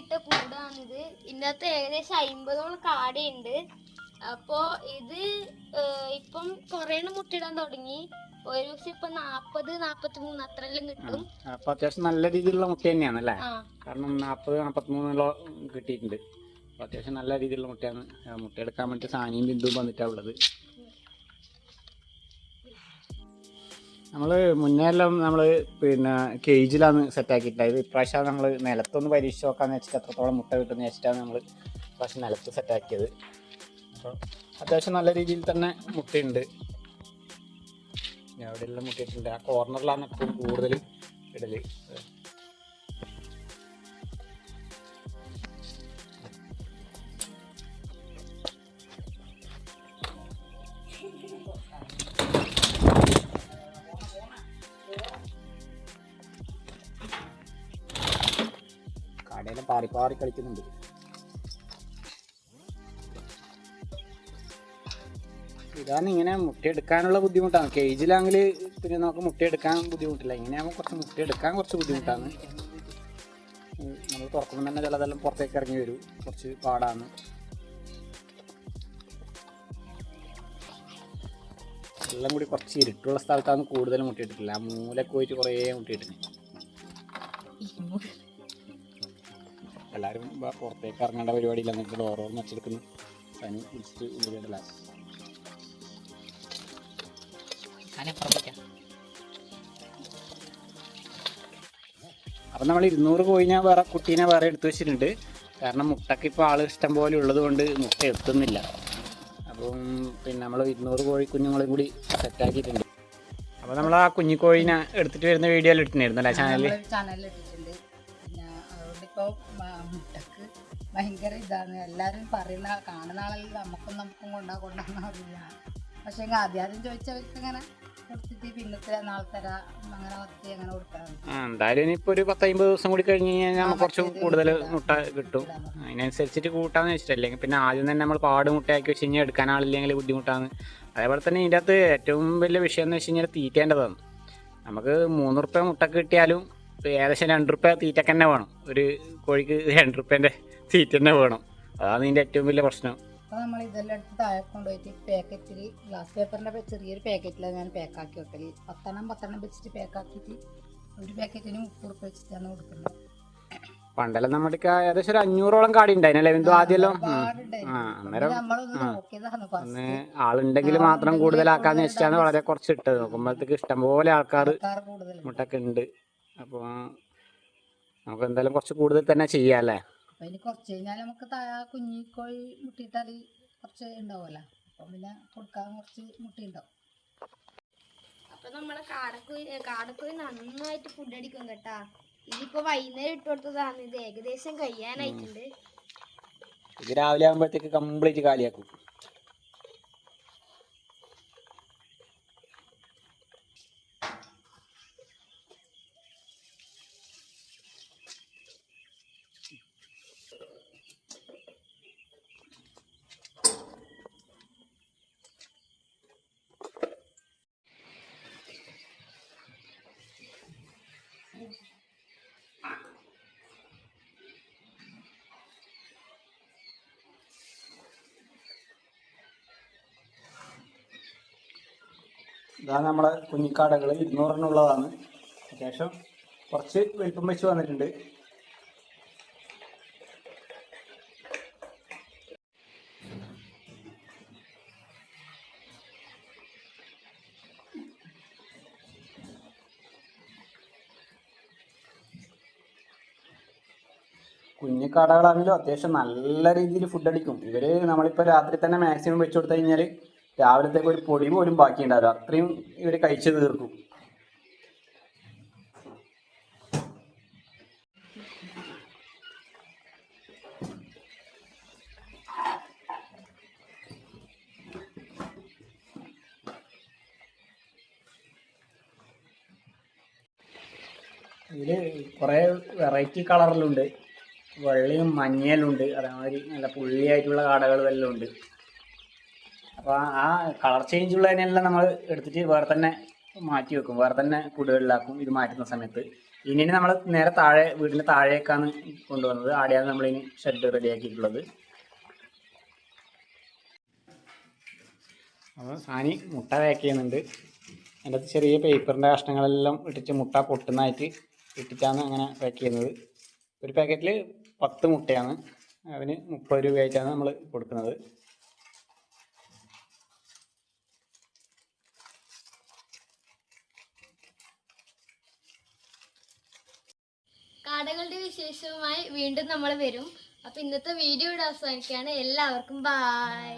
ഇട്ട കൂടാണിത്. ഇതിനകത്ത് ഏകദേശം അയിമ്പതോളം കാടയുണ്ട്. അപ്പോ ഇത് ഇപ്പം കുറേ മുട്ടിടാൻ തുടങ്ങി. ഒരു ദിവസം ഇപ്പൊ നാപ്പത് നാപ്പത്തി മൂന്ന് അത്രയെല്ലാം കിട്ടും. അപ്പൊ അത്യാവശ്യം നല്ല രീതിയിലുള്ള മുട്ട തന്നെയാണ് അല്ലേ കാരണം നാപ്പത് നാപ്പത്തിമൂന്നോ കിട്ടിയിട്ടുണ്ട്. അത്യാവശ്യം നല്ല രീതിയിലുള്ള മുട്ടയാണ്. മുട്ട എടുക്കാൻ വേണ്ടി സാനിയും ബിന്ദുവും വന്നിട്ടാണ് ഉള്ളത്. നമ്മൾ മുന്നേ എല്ലാം നമ്മൾ പിന്നെ കേജിലാണ് സെറ്റ് സെറ്റാക്കിയിട്ടുണ്ടായത് ഇപ്രാവശ്യം നമ്മൾ നിലത്തൊന്ന് പരീക്ഷിച്ച് നോക്കാന്ന് വെച്ചിട്ട് എത്രത്തോളം മുട്ട കിട്ടുമെന്ന് വെച്ചിട്ടാണ് നമ്മൾ ഇപ്രാവശ്യം നിലത്ത് സെറ്റാക്കിയത് അപ്പോൾ അത്യാവശ്യം നല്ല രീതിയിൽ തന്നെ മുട്ടയുണ്ട് എവിടെയെല്ലാം മുട്ടയിട്ടുണ്ട്. ആ കോർണറിലാണ് എപ്പോഴും കൂടുതൽ ഇടൽ. കടയിലും പാറി പാറി കളിക്കുന്നുണ്ട്. ഇതാണ് ഇങ്ങനെ മുട്ടയെടുക്കാനുള്ള ബുദ്ധിമുട്ടാണ്. കേജിലാണെങ്കിൽ പിന്നെ നമുക്ക് മുട്ടയെടുക്കാൻ ബുദ്ധിമുട്ടില്ല. ഇങ്ങനെയാകുമ്പോൾ കുറച്ച് മുട്ടയെടുക്കാൻ കുറച്ച് ബുദ്ധിമുട്ടാണ്. നമ്മൾ തുറക്കുമ്പോൾ തന്നെ ചിലതെല്ലാം പുറത്തേക്ക് ഇറങ്ങി വരും. കുറച്ച് പാടാണ്. എല്ലാം കൂടി കുറച്ച് ഇരുട്ടുള്ള സ്ഥലത്താണ് കൂടുതൽ മുട്ടയിട്ടിട്ടില്ല ആ മൂലക്ക് പോയിട്ട് കുറേ മുട്ടയിട്ടിട്ടുണ്ട്. എല്ലാവരും പുറത്തേക്ക് ഇറങ്ങേണ്ട പരിപാടിയില്ല. എന്നിട്ട് ഓരോ വെച്ചെടുക്കുന്നു പനി പിടിച്ചിട്ട് ഉള്ളിലിടല അപ്പം നമ്മൾ ഇരുന്നൂറ് കോഴിനെ വേറെ കുട്ടീനെ വേറെ എടുത്തു വെച്ചിട്ടുണ്ട്. കാരണം മുട്ടയ്ക്ക് ഇപ്പോൾ ആൾ ഇഷ്ടം പോലെ ഉള്ളത് കൊണ്ട് മുട്ട എത്തുന്നില്ല. അപ്പം പിന്നെ നമ്മൾ ഇരുന്നൂറ് കോഴി കുഞ്ഞുങ്ങളും കൂടി സെറ്റാക്കിയിട്ടുണ്ട് അപ്പോൾ നമ്മൾ ആ കുഞ്ഞിക്കോഴിനെ എടുത്തിട്ട് വരുന്ന വീഡിയോ ഇട്ടിട്ടുണ്ടായിരുന്നല്ലേ ചാനലിൽ ചാനലിൽ ഇപ്പോൾ മുട്ടക്ക് ഭയങ്കര ഇതാണ്. എല്ലാവരും പറയുന്ന കാണുന്ന ആളെല്ലാം നമുക്കും നമുക്കും കൊണ്ടാ കൊണ്ടാന്ന് അറിയില്ല. പക്ഷേ ആദ്യം ആദ്യം ചോദിച്ചവർക്ക് അങ്ങനെ കൊടുത്തിട്ട് പിന്നത്തെ നാളെ തരാ അങ്ങനെ ഒത്തി അങ്ങനെ കൊടുക്കാറുണ്ട്. ആ എന്തായാലും ഇനിയിപ്പോ ഒരു പത്തമ്പത് ദിവസം കൂടി കഴിഞ്ഞ് കഴിഞ്ഞാൽ നമുക്ക് കുറച്ച് കൂടുതൽ മുട്ട കിട്ടും. അതിനനുസരിച്ചിട്ട് കൂട്ടാന്ന് വെച്ചിട്ട് അല്ലെങ്കിൽ പിന്നെ ആദ്യം തന്നെ നമ്മൾ പാട് മുട്ടയാക്കി വെച്ച് കഴിഞ്ഞാൽ എടുക്കാൻ ആളില്ലെങ്കിൽ ബുദ്ധിമുട്ടാണ് അതേപോലെ തന്നെ ഇതിന്റെ അകത്ത് ഏറ്റവും വലിയ വിഷയം എന്ന് വെച്ച് കഴിഞ്ഞാൽ തീറ്റേണ്ടതാണ്. നമുക്ക് മൂന്ന് റുപ്യ മുട്ട കിട്ടിയാലും ഏകദേശം രണ്ട് റുപ്യ തീറ്റക്ക് തന്നെ വേണം. ഒരു കോഴിക്ക് രണ്ട് റുപ്യന്റെ തീറ്റ തന്നെ വേണം. അതാണ് ഇതിന്റെ ഏറ്റവും വലിയ പ്രശ്നം. അപ്പോൾ നമ്മൾ ഇതെല്ലാം എടുത്ത് താഴെ കൊണ്ടുപോയിട്ട് പാക്കറ്റിൽ ഗ്ലാസ് പേപ്പറിന്റെ ചെറിയൊരു പാക്കറ്റിലാണ് ഞാൻ പാക്കാക്കി വെക്കൽ പത്തെണ്ണം പത്തെണ്ണം വെച്ചിട്ട് പാക്കാക്കിയിട്ട് ഒരു പാക്കറ്റിന് മുപ്പത് റുപ്യ വെച്ചിട്ടാണ് കൊടുക്കുന്നത്. പണ്ടെല്ലാം നമ്മുടെ ഏകദേശം ഒരു അഞ്ഞൂറോളം കാടി ഉണ്ടായിരുന്നല്ലേ ബിന്ദു ആദ്യമെല്ലാം? അന്നേരം ഒന്ന് ആളുണ്ടെങ്കിൽ മാത്രം കൂടുതലാക്കാന്ന് വെച്ചിട്ടാണ് വളരെ കുറച്ച് ഇട്ടത് നോക്കുമ്പോഴത്തേക്ക് ഇഷ്ടംപോലെ ആൾക്കാർ മുട്ടൊക്കെ ഉണ്ട് അപ്പോൾ നമുക്ക് എന്തായാലും കുറച്ച് കൂടുതൽ തന്നെ ചെയ്യാം അല്ലേ? അപ്പൊ ഇനി കുറച്ച് കഴിഞ്ഞാൽ നമുക്ക് താഴെ കുഞ്ഞി കോഴി മുട്ടിയിട്ടാൽ കുറച്ച് ഉണ്ടാവുമല്ലോ? അപ്പം പിന്നെ കൊടുക്കാൻ കുറച്ച് മുട്ടി ഉണ്ടാവും അപ്പൊ നമ്മളെ കാടക്കോഴി കാടക്കോഴി നന്നായിട്ട് ഫുഡ് അടിക്കും കേട്ടാ. ഇതിപ്പോൾ വൈകുന്നേരം ഇട്ട് കൊടുത്തതാണ്. ഇത് ഏകദേശം കഴിയാനായിട്ടുണ്ട്. ഇത് രാവിലെ ആകുമ്പോഴത്തേക്ക് കംപ്ലീറ്റ് കാലിയാക്കും. ഇതാണ് നമ്മളെ കുഞ്ഞിക്കാടകൾ ഇരുന്നൂറിനുള്ളതാണ്. അത്യാവശ്യം കുറച്ച് വലിപ്പം വെച്ച് വന്നിട്ടുണ്ട്. കുഞ്ഞിക്കാടകളാണെങ്കിലും അത്യാവശ്യം നല്ല രീതിയിൽ ഫുഡ് അടിക്കും. ഇവർ നമ്മളിപ്പോൾ രാത്രി തന്നെ മാക്സിമം വെച്ചു കൊടുത്തു കഴിഞ്ഞാൽ രാവിലത്തേക്ക് ഒരു പൊടി പോലും ബാക്കി ഉണ്ടാവില്ല അത്രയും ഇവർ കഴിച്ചു തീർക്കും. ഇതിൽ കുറേ വെറൈറ്റി കളറിലുണ്ട് വെള്ളയും മഞ്ഞയിലുണ്ട് അതേമാതിരി നല്ല പുള്ളിയായിട്ടുള്ള കാടകളും എല്ലാം ഉണ്ട്. അപ്പോൾ ആ കളർ ചേഞ്ച് ഉള്ളതിനെല്ലാം നമ്മൾ എടുത്തിട്ട് വേറെ തന്നെ മാറ്റി വെക്കും. വേറെ തന്നെ കൂടുകളിലാക്കും ഇത് മാറ്റുന്ന സമയത്ത്. ഇനി നമ്മൾ നേരെ താഴെ വീടിന്റെ താഴേക്കാണ് കൊണ്ടുവന്നത്. ആടെയാണ് നമ്മളിനി ഷെഡ് റെഡിയാക്കിയിട്ടുള്ളത് അപ്പോൾ സാനി മുട്ട പാക്ക് ചെയ്യുന്നുണ്ട്. അതിന്റെ അകത്ത് ചെറിയ പേപ്പറിന്റെ കഷ്ണങ്ങളെല്ലാം ഇട്ടിട്ട് മുട്ട പൊട്ടുന്നതായിട്ട് ഇട്ടിട്ടാണ് അങ്ങനെ പാക്ക് ചെയ്യുന്നത്. ഒരു പാക്കറ്റിൽ പത്ത് മുട്ടയാണ്. അതിന് മുപ്പത് രൂപയായിട്ടാണ് നമ്മൾ കൊടുക്കുന്നത്. കാടകളുടെ വിശേഷവുമായി വീണ്ടും നമ്മൾ വരും. അപ്പൊ ഇന്നത്തെ വീഡിയോ ഇവിടെ അവസാനിക്കുകയാണ്. എല്ലാവർക്കും ബായ്.